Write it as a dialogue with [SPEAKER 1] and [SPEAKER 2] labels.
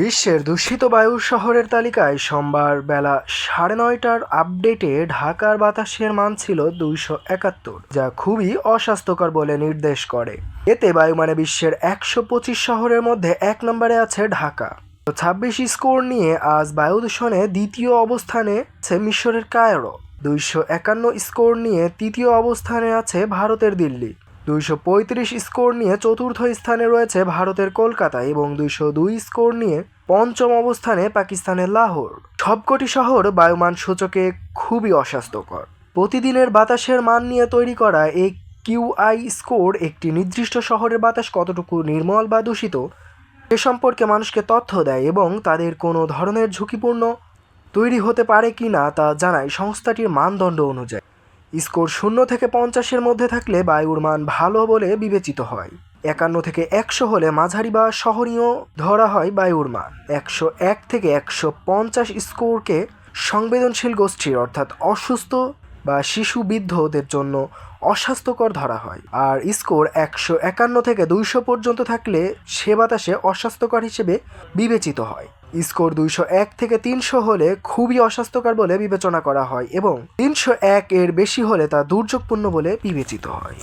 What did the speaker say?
[SPEAKER 1] বিশ্বের দূষিত বায়ু শহরের তালিকায় সোমবার বেলা সাড়ে নয়টার আপডেটে ঢাকার বাতাসের মান ছিল দুইশো একাত্তর, যা খুবই অস্বাস্থ্যকর বলে নির্দেশ করে। এতে বায়ুমানে বিশ্বের একশো পঁচিশ শহরের মধ্যে এক নম্বরে আছে ঢাকা। ছাব্বিশ স্কোর নিয়ে আজ বায়ু দূষণে দ্বিতীয় অবস্থানে আছে মিশরের কায়রো। দুইশো একান্ন স্কোর নিয়ে তৃতীয় অবস্থানে আছে ভারতের দিল্লি। দুইশো পঁয়ত্রিশ স্কোর নিয়ে চতুর্থ স্থানে রয়েছে ভারতের কলকাতা এবং দুইশো দুই স্কোর নিয়ে পঞ্চম অবস্থানে পাকিস্তানের লাহোর। সবকটি শহর বায়ুমান সূচকে খুবই অস্বাস্থ্যকর। প্রতিদিনের বাতাসের মান নিয়ে তৈরি করা এই কিউআই স্কোর একটি নির্দিষ্ট শহরের বাতাস কতটুকু নির্মল বা দূষিত এ সম্পর্কে মানুষকে তথ্য দেয় এবং তাদের কোনো ধরনের ঝুঁকিপূর্ণ তৈরি হতে পারে কি না তা জানায় সংস্থাটির মানদণ্ড অনুযায়ী। স্কোর শূন্য থেকে পঞ্চাশের মধ্যে থাকলে বায়ুর মান ভালো বলে বিবেচিত হয়। একান্ন থেকে একশো হলে মাঝারি বা শহরীয় ধরা হয় বায়ুর মান। একশো এক থেকে একশো পঞ্চাশ স্কোরকে সংবেদনশীল গোষ্ঠীর, অর্থাৎ অসুস্থ বা শিশু বৃদ্ধদের জন্য অস্বাস্থ্যকর ধরা হয়। আর স্কোর একশো একান্ন থেকে দুইশো পর্যন্ত থাকলে সে বাতাসে অস্বাস্থ্যকর হিসেবে বিবেচিত হয়। স্কোর দুইশো এক থেকে তিনশো হলে খুবই অস্বাস্থ্যকর বলে বিবেচনা করা হয় এবং তিনশো এক এর বেশি হলে তা দুর্যোগপূর্ণ বলে বিবেচিত হয়।